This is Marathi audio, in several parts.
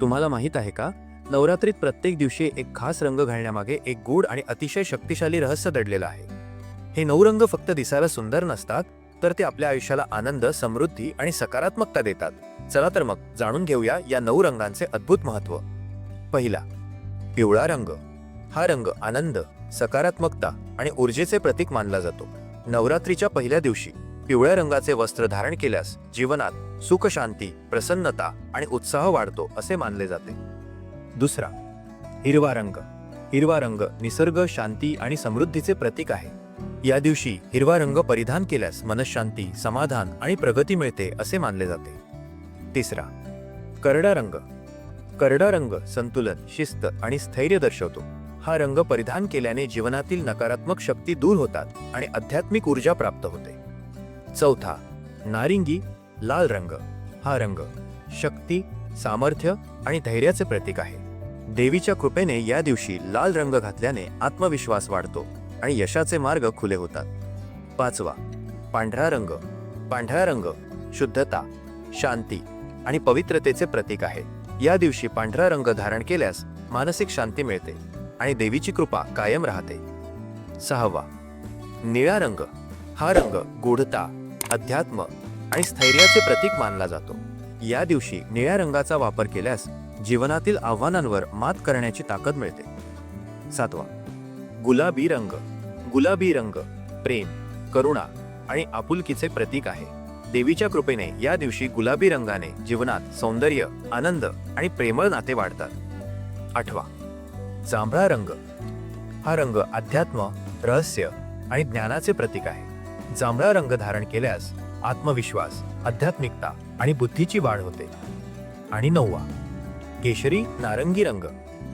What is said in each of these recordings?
तुम्हाला माहीत आहे का? नवरात्रीत प्रत्येक दिवशी एक खास रंग घालण्यामागे एक गूढ आणि अतिशय शक्तिशाली रहस्य दडलेलं आहे. हे नऊ रंग फक्त दिसायला सुंदर नसतात तर ते आपल्या आयुष्याला आनंद समृद्धी आणि सकारात्मकता देतात. चला तर मग जाणून घेऊया या नऊ रंगांचे अद्भुत महत्त्व पहिला पिवळा रंग. हा रंग आनंद सकारात्मकता आणि ऊर्जेचे प्रतीक मानला जातो. नवरात्रीच्या पहिल्या दिवशी पिवळ्या रंगाचे वस्त्र धारण केल्यास जीवनात सुख शांती प्रसन्नता आणि उत्साह वाढतो असे मानले जाते. दुसरा हिरवा रंग. हिरवा रंग निसर्ग शांती आणि समृद्धीचे प्रतीक आहे. या दिवशी हिरवा रंग परिधान केल्यास मनशांती समाधान आणि प्रगती मिळते असे मानले जाते. तिसरा करडा रंग. करडा रंग संतुलन शिस्त आणि स्थैर्य दर्शवतो. हा रंग परिधान केल्याने जीवनातील नकारात्मक शक्ती दूर होतात आणि आध्यात्मिक ऊर्जा प्राप्त होते. चौथा नारिंगी लाल रंग. हा रंग शक्ती सामर्थ्य आणि धैर्याचे प्रतीक आहे. देवीच्या कृपेने या दिवशी लाल रंग घातल्याने आत्मविश्वास वाढतो आणि यशाचे मार्ग खुले होतात. पाचवा पांढरा रंग. पांढरा रंग शुद्धता शांती आणि पवित्रतेचे प्रतीक आहे. या दिवशी पांढरा रंग धारण केल्यास मानसिक शांती मिळते आणि देवीची कृपा कायम राहते. सहावा निळा रंग. हा रंग गूढता अध्यात्म आणि स्थैर्याचे प्रतीक मानला जातो. या दिवशी निळ्या रंगाचा वापर केल्यास जीवनातील आव्हानांवर मात करण्याची ताकद मिळते. सातवा गुलाबी रंग. गुलाबी रंग प्रेम करुणा आणि आपुलकीचे प्रतीक आहे. देवीच्या कृपेने या दिवशी गुलाबी रंगाने जीवनात सौंदर्य आनंद आणि प्रेमळ नाते वाढतात. आठवा जांभळा रंग. हा रंग अध्यात्म रहस्य आणि ज्ञानाचे प्रतीक आहे. जांभळा रंग धारण केल्यास आत्मविश्वास आध्यात्मिकता आणि बुद्धीची वाढ होते. आणि नववा केशरी नारंगी रंग.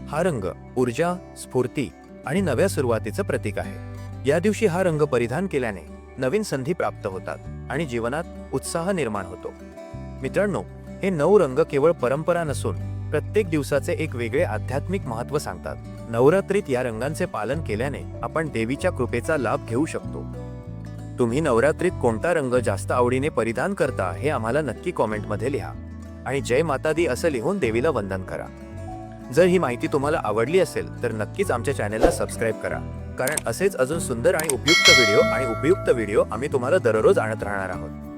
हा रंग ऊर्जा स्फूर्ती आणि नव्या सुरुवातीचं प्रतीक आहे. या दिवशी हा रंग परिधान केल्याने नवीन संधी प्राप्त होतात आणि जीवनात उत्साह निर्माण होतो. मित्रांनो हे नऊ रंग केवळ परंपरा नसून प्रत्येक दिवसाचे एक वेगळे आध्यात्मिक महत्त्व सांगतात. नवरात्रीत या रंगांचे पालन केल्याने आपण देवीच्या कृपेचा लाभ घेऊ शकतो. तुम्ही नवरात्रीत कोणता रंग जास्त आवडीने परिधान करता हे आम्हाला नक्की कॉमेंटमध्ये लिहा. आणि जय माता दी असं लिहून देवीला वंदन करा. जर ही माहिती तुम्हाला आवडली असेल तर नक्कीच आमच्या चॅनेलला सबस्क्राईब करा. कारण असेच अजून सुंदर आणि उपयुक्त व्हिडिओ आणि उपयुक्त व्हिडिओ आम्ही तुम्हाला दररोज आणत राहणार आहोत.